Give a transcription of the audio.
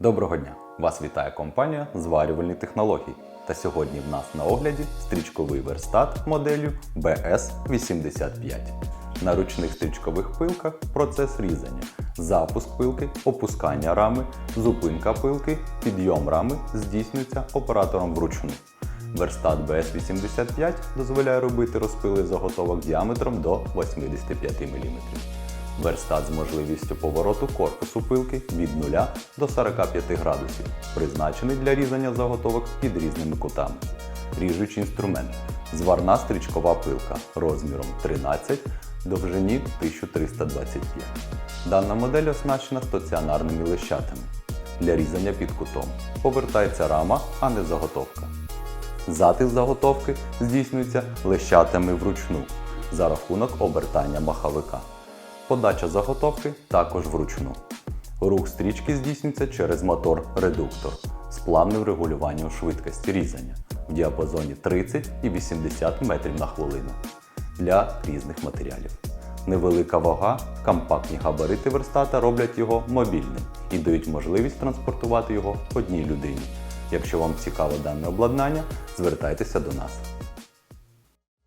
Доброго дня! Вас вітає компанія Зварювальні технології. Та сьогодні в нас на огляді стрічковий верстат моделлю BS85. На ручних стрічкових пилках процес різання, запуск пилки, опускання рами, зупинка пилки, підйом рами здійснюється оператором вручну. Верстат BS85 дозволяє робити розпили заготовок діаметром до 85 мм. Верстат з можливістю повороту корпусу пилки від 0 до 45 градусів, призначений для різання заготовок під різними кутами. Ріжучий інструмент. Зварна стрічкова пилка розміром 13 довжині 1325. Дана модель оснащена стаціонарними лещатами. Для різання під кутом. Повертається рама, а не заготовка. Затиск заготовки здійснюється лещатами вручну за рахунок обертання маховика. Подача заготовки також вручну. Рух стрічки здійснюється через мотор-редуктор з плавним регулюванням швидкості різання в діапазоні 30 і 80 метрів на хвилину для різних матеріалів. Невелика вага, компактні габарити верстата роблять його мобільним і дають можливість транспортувати його одній людині. Якщо вам цікаво дане обладнання, звертайтеся до нас.